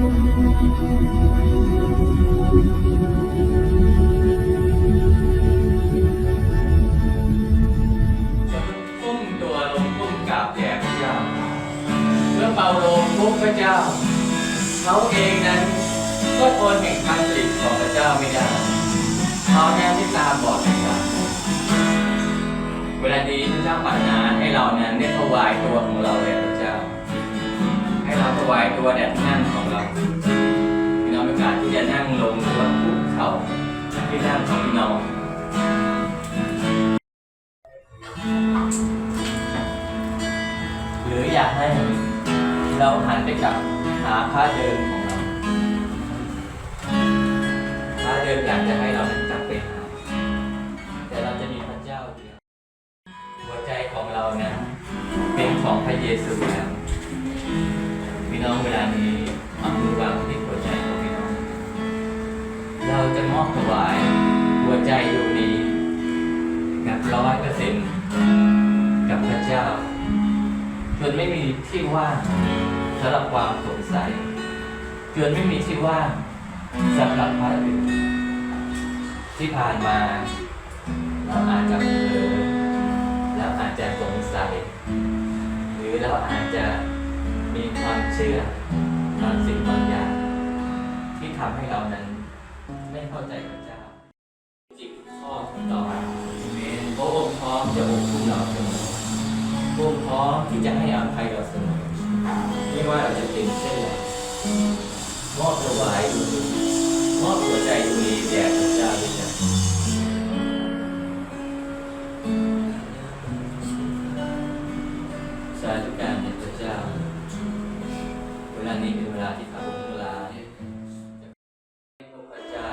ก้มตัวลงก้มกราบแด่พระเจ้าเมื่อเปาโลพบพระเจ้า เขาเองนั้นก็ทนแห่งการผลิตของพระเจ้าไม่ได้เขาแน่ที่ตาบอดเหมือนกันเวลานี้พระเจ้าปรารถนาให้เรานั้น ตัวแด่ที่นั่งของเราพี่น้องมีโอกาสที่จะนั่งลงหรือว่าคุกเข่าที่นั่งของพี่น้องหรืออยากให้เราหันไปกับหาพระเดินของเราพระเดินอยากจะให้เรานั้นกลับไปหาแต่เราจะมีพระเจ้าเดียวหัวใจของเรานะเป็นของพระเยซูแล้ว น้องเวลานี้เอามือวางที่หัวใจของพี่น้อง เราจะมอบถวายหัวใจดวงนี้แบบร้อยเปอร์เซ็นต์กับพระเจ้าจนไม่มีที่ว่างสำหรับความสงสัยจนไม่มีที่ว่างสำหรับพระอื่นที่ผ่านมาเราอาจจะเผลอเราอาจจะสงสัย หรือเราอาจจะ มีความเชื่อบางสิ่งบางอย่าง ที่ทำให้เรานั้นไม่เข้าใจพระเจ้าจิตข้อของเราพระองค์พร้อมจะอบอุ้มเราเสมอพวกพร้อมที่จะให้อภัยเราเสมอไม่ว่าเราจะเป็นเช่นไรมอบถวายมอบหัวใจดูนี้แด่ นี้เป็นเวลาที่พระองค์เวลาเนี่ยจะพบพระเจ้า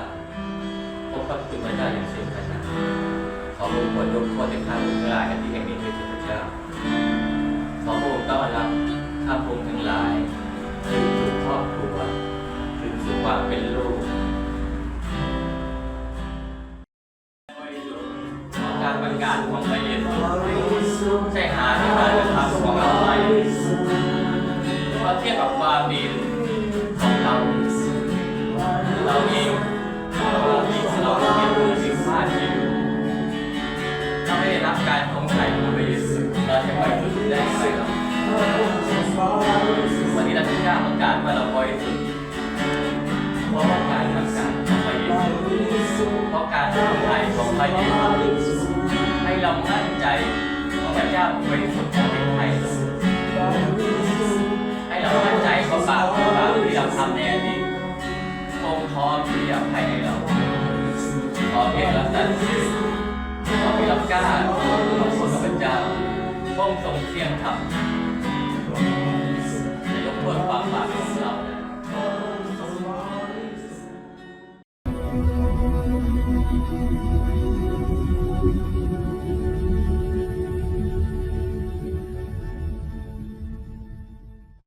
พบพระคุณพระเจ้าอย่างสิ้นพระทัยขอพระองค์โปรดยกโทษให้ข้าพระองค์ทั้งหลายในที่แห่งนี้ด้วยเถิดพระเจ้า ขอพระองค์ต้อนรับข้าพระองค์ทั้งหลายคืนสู่ครอบครัวคืนสู่ความเป็นลูกขอการประกาศของพระเยซูใช่หายที่การกระทำของเรา รับการของไถ่ของพระเยซูเราจะไม่รู้สึกได้เสื่อมวันนี้เราทุกอย่างต้องการว่าเราบริสุทธิ์เพราะว่าการทำการของพระเยซูเพราะการทำไถ่ของพระเยซูให้เรามั่นใจว่าพระเจ้าบริสุทธิ์จะเป็นไถ่ให้เรามั่นใจว่าบาปของเราที่เราทำในอดีตองพร้อมที่จะให้เราขอเพียงเราตัดสิน ขอเพียงเรากล้าขอคนกับพระเจ้าพระองค์ทรงเที่ยงธรรม